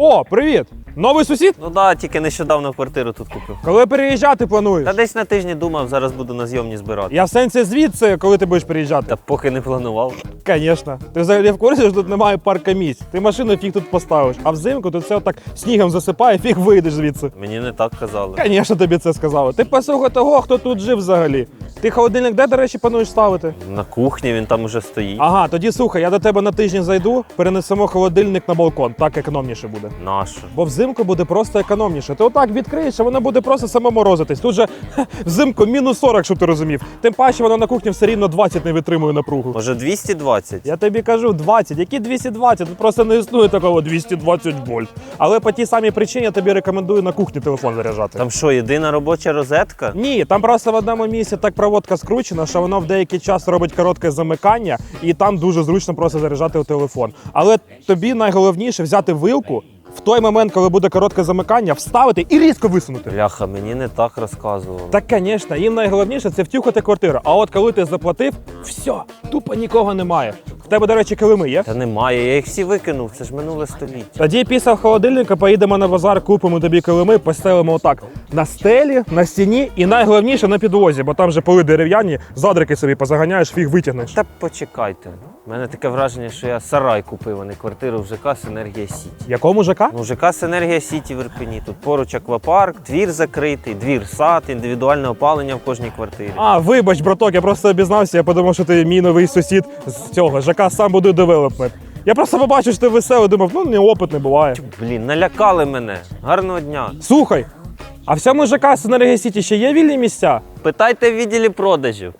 О, привіт! Новий сусід? Ну да, тільки нещодавно квартиру тут купив. Коли переїжджати плануєш? Та десь на тижні думав, зараз буду на зйомні збирати. Я в сенсі звідси, коли ти будеш переїжджати? Та поки не планував. Звісно. Ти взагалі в курсі, що тут немає парка місць. Ти машину фіг тут поставиш, а взимку тут все отак снігом засипає, фіг вийдеш звідси. Мені не так казали. Звісно, тобі це сказали. Ти послухай того, хто тут жив взагалі. Ти холодильник де, до речі, плануєш ставити? На кухні він там уже стоїть. Ага, тоді слухай, я до тебе на тиждень зайду, перенесемо холодильник на балкон, так економніше буде. Нащо? Бо взимку буде просто економніше. Ти отак відкриєш, а воно буде просто само морозитись. Тут же взимку мінус 40, щоб ти розумів. Тим паче воно на кухні все рівно 20 не витримує напругу. Може 220? Я тобі кажу 20. Які 220? Тут просто не існує такого 220 вольт. Але по тій самій причині я тобі рекомендую на кухні телефон заряджати. Там що, єдина робоча розетка? Ні, там просто в одному місці так проводка скручена, що воно в деякий час робить коротке замикання, і там дуже зручно просто заряджати телефон. Але тобі найголовніше взяти вилку в той момент, коли буде коротке замикання, вставити і різко висунути. Бляха, мені не так розказували. Так, звісно, їм найголовніше це втюхати квартиру. А от коли ти заплатив, все, тупо нікого немає. В тебе, до речі, килими є? Та немає, я їх всі викинув, це ж минуле століття. Тоді після холодильника поїдемо на базар, купимо тобі килими, постелимо отак на стелі, на стіні і найголовніше на підлозі, бо там же поли дерев'яні, задрики собі позаганяєш, фіг витягнеш. Та почекайте. У мене таке враження, що я сарай купив, а не квартиру в ЖК Синергія Сіті. Якому ЖК? Ну, ЖК Синергія Сіті в Ірпені. Тут поруч аквапарк, двір закритий, двір сад, індивідуальне опалення в кожній квартирі. А, вибач, браток, я просто обізнався, я подумав, що ти мій новий сусід з цього ЖК сам буде девелопмент. Я просто побачив, що ти веселий, думав, ну неопитний буває. Блін, налякали мене. Гарного дня. Слухай, а в цьому ЖК Синергія Сіті ще є вільні місця? Питайте в відділі продажів.